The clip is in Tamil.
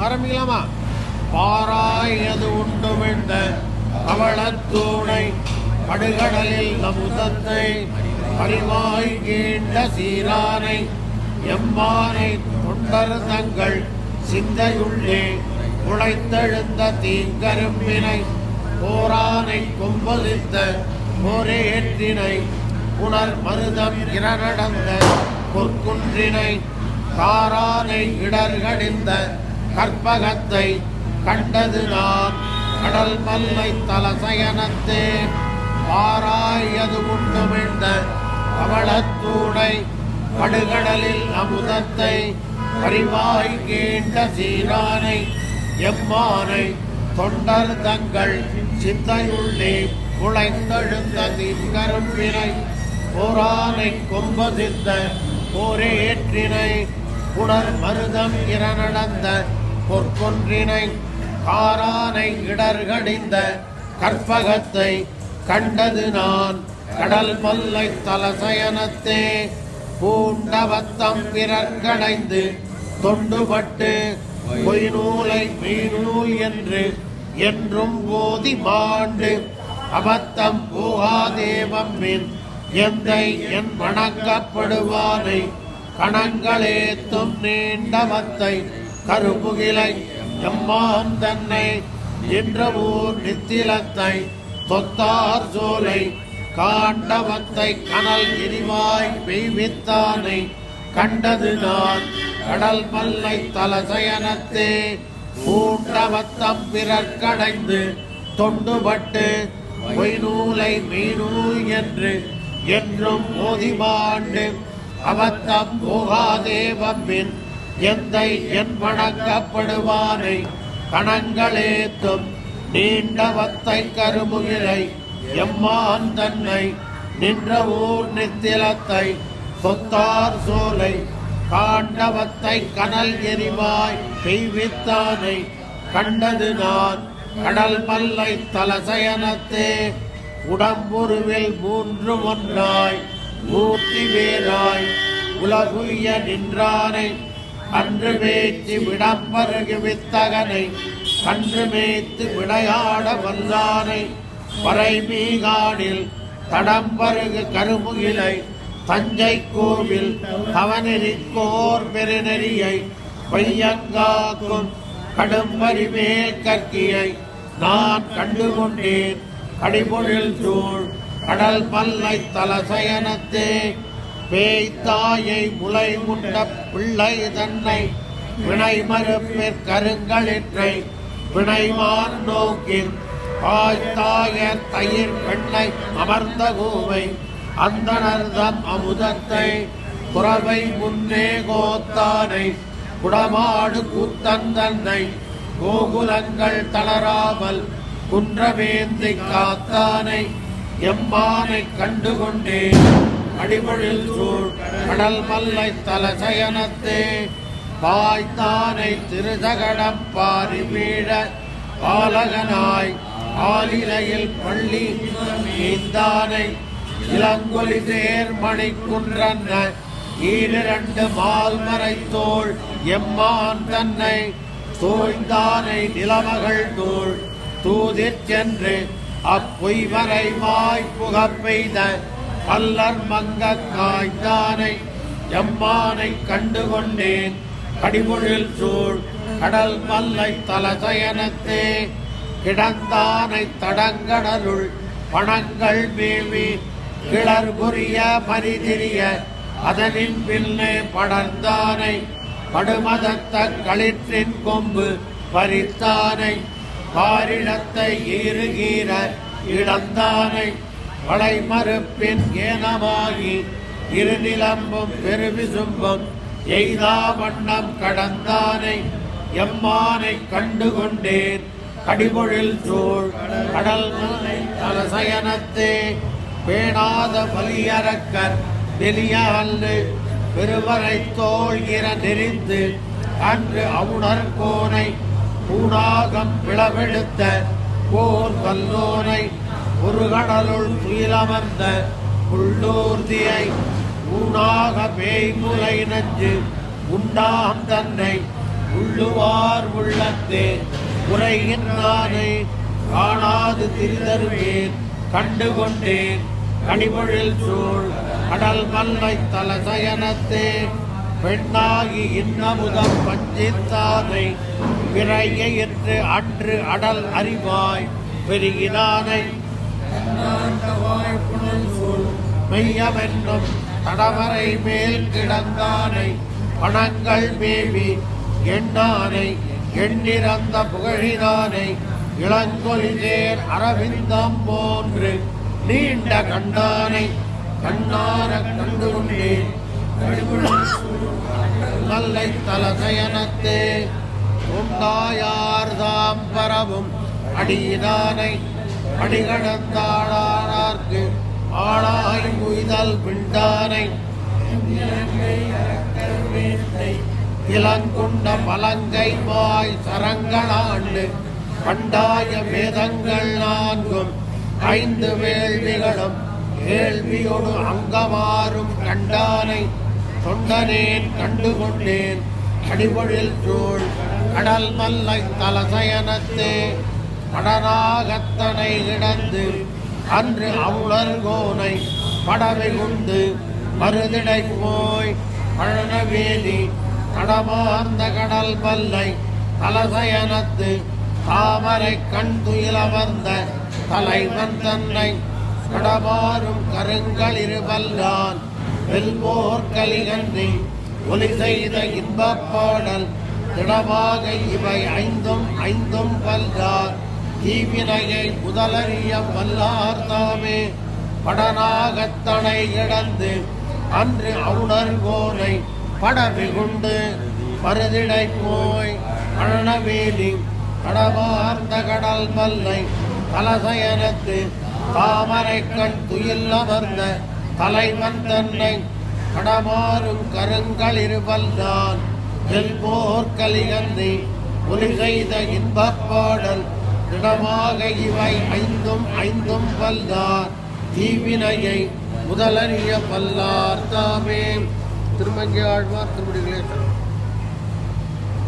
ஆரம்பிக்கலாமா பாராயது உண்டு விழுந்த அவளத்தூணை படுகடலில் நமுதத்தை அறிவாய் கீண்ட சீரானை எம்மானை தொண்டர் தங்கள் சிந்தையுள்ளே உழைத்தெழுந்த தீங்கரும்பினை போரானை கொம்பதித்த போரேற்றினை புனர் மருதம் இரணடந்த பொற்குன்றினை காரானை இடர்கடிந்த கற்பகத்தை கண்டது நான். கடல் மல்லை தலசயனத்தே பாராயது உண்டு விழுந்த அவளத்தூடை படுகடலில் அமுதத்தை பரிவாய் கேட்ட சீரானை எம்மானை தொண்டர் தங்கள் சிந்தையுள்ளே குழைந்தெழுந்த திங்கரும்பினை போரானை கொம்பதித்த போரேற்றினை புனர் மருதம் இரணடந்த பொற்கொன்றினை காரானை இடர்கடிந்த கற்பகத்தை கண்டது நான். கடல் மல்லை தலசயனத்தே பூண்டவத்தம் பிறர்கடைந்து தொண்டுபட்டு பொய்நூலை மெய்நூல் என்று என்றும் போதி மாண்டு அபத்தம் போகாதேவம் எந்தை என் வணங்கப்படுவானை கணங்களேத்தும் நீண்டவத்தை கருப்புகிளை எம்மான் தன்னை என்ற நித்திலத்தை தொத்தார் சோலை காண்டவத்தை கனல் எரிவாய் பெய்வித்தானை கண்டது நான். கடல் மல்லை தலசயனத்தே பூண்டவத்தம் பிறர்கடைந்து தொண்டுபட்டு பொய்நூலை மீனூல் என்று என்றும் மோதிமாண்டு அவத்தம் போகாதேவம்பின் எந்தை என் வணங்கப்படுவானை கணங்களேத்தும் நீண்டவத்தை கருமுகிலை எம்மான் தன்னை நின்ற ஊர் நித்திலத்தை சொத்தார் சோலை காண்டவத்தை கனல் எரிவாய் பெய்வித்தானை கண்டது நான். கடல் மல்லை தலசயனத்தே. உடம்புருவில் மூன்று ஒன்றாய். மூர்த்தி வேறாய் உலகுய நின்றானை அன்று மேய்த்து விடம்பருகு வித்தகனை கன்று மேய்த்து விளையாட வல்லானை வரை மீகாடில் தடம்பருகு கருமுகிலை தஞ்சை கோவில் தவநெறிக்கோர் பெருநெறியை பையங்காக்கும் கடும்பரி மேல் கற்கியை நான் கண்டுகொண்டேன். அடிபொழில் சூழ் கடல் பல்லை தலசயனத்தே பேய்த்தாயை முளை முண்ட பிள்ளை தன்னை வினை மறுப்பிற் கருங்களிற்றை வினைமான் நோக்கில் ஆய்த்தாய தயிர் பெண்ணை அமர்ந்த கோவை அந்தனர்தம் அமுதத்தை குறவை முன்னே கோத்தானை குடமாடு கூத்தந்தன்னை கோகுலங்கள் தளராமல் குன்றவேந்தி காத்தானை எம்மானை கண்டுகொண்டேன் அடிபொழில் சூழ் கடல் மல்லை தலசயனத்தே பாய்த்தானை திருசகடம் பாரி வீழ பாலகனாய் ஆலிலையில் பள்ளி நீந்தானை இளங்கொலி தேர் குன்றன்ன ஈரிரண்டு மால்மறை தோள் எம்மான் தன்னை தோய்ந்தானை நிலமகள் தோள் தூதிற் சென்று அப்பொய்வரை மாய் புகப் பெய்த பல்லர் மங்க காய்ந்தானை எம்மானை கண்டுகொண்டேன். கடிமொழில் சூழ் கடல் மல்லை தலசயனத்தே கிடந்தானை தடங்கடலுள் பணங்கள் மேவி கிளர் புரிய மரிதிரிய அதனின் பின்னே படர்ந்தானை படுமதத்த களிற்றின் கொம்பு பறித்தானை. பாரிடத்தை ஈறுகீர இடந்தானை வளை மறுப்பின் ஏனமாகி இருநிலம்பும் பெருவிசும்பும் எய்தா வண்ணம் கடந்தானை எம்மானை கண்டுகொண்டேன். கடிபொழில் சூழ் கடல் மலை தலசயனத்தே பேணாத பலியறக்கர் வெளிய அல்லு பெருவரை தோழ்கிற நெறிந்து அன்று அவுணர் கோனை பூடாகம் பிளவெடுத்த போர் வல்லோனை ஒரு கடலுள் துயிலமர்ந்த உள்ளூர்தியை ஊனாக பேய்முலை நஞ்சு உண்டாம் தன்னை உள்ளுவார் உள்ளத்தே உரைகின்றானை காணாது திருதருவேன் கண்டுகொண்டேன் கொண்டேன் சூழ் கடல் மல்லை தலசயனத்தே பெண்ணாகி இன்னமுதம் பஞ்சித்தானை விரைய என்று அன்று அடல் அறிவாய் பெருகினானை. மெய்யமென்னும் தடவரை மேல் கிடந்தானை பணங்கள் மேவி எண்ணானை எண்ணிறந்த புகழினானை இளங்கொலிதேர் அரவிந்தம் போன்று நீண்ட கண்டானை கண்ணார கண்டு கொண்டேன் தலசயனத்தே உண்டாயார்தாம் பரவும் அடியினானை அடிகடந்தாளானார்க்கு ஆளாய் உய்தல் பிண்டானை இளங்குண்ட பலங்கை வாய் சரங்களாண்டு பண்டாய வேதங்கள் நான்கும் ஐந்து வேள்விகளும் கேள்வியோடு அங்கமாறும் கண்டானை. தொண்டனேன் கண்டுகொண்டேன். அடிபொழில் சூழ் கடல் மல்லை தலசயனத்தே படனாகத்தனை கிடந்து அன்று அவுளர்கோனை படவை உண்டு மருதிடை போய் பழனவேலி கடமார்ந்த கடல் பல்லை தலசயனத்து தாமரை கண் துயிலமர்ந்த தலைவன் தன்னை கடமாறும் கருங்களிருவல்லான் வெல்மோர் கலிகன்றி ஒலி செய்த இன்பப் பாடல் திடமாக இவை ஐந்தும் ஐந்தும் பல்கார் தீவினையை முதலறிய வல்லார் தாமே படனாகத்தனை இழந்து அன்று அவுணர்கோனை படமிகுண்டு மருதிடை போய் அழனவேலி கடவார்ந்த கடல் மல்லை கலசயனத்து தாமரை கண் துயில் அமர்ந்த தலைவன் தன்னை கடமாறும் கருங்கள் கருங்களிருவல்லான் எல்போர் கலிகந்தி ஒலி செய்த இன்பப் பாடல். திடமாக இவை ஐந்தும் ஐந்தும் வல்லார் தீவினையை முதலறிய வல்லார் தாமே. திருமங்கி ஆழ்வார் திருமுடிகளே.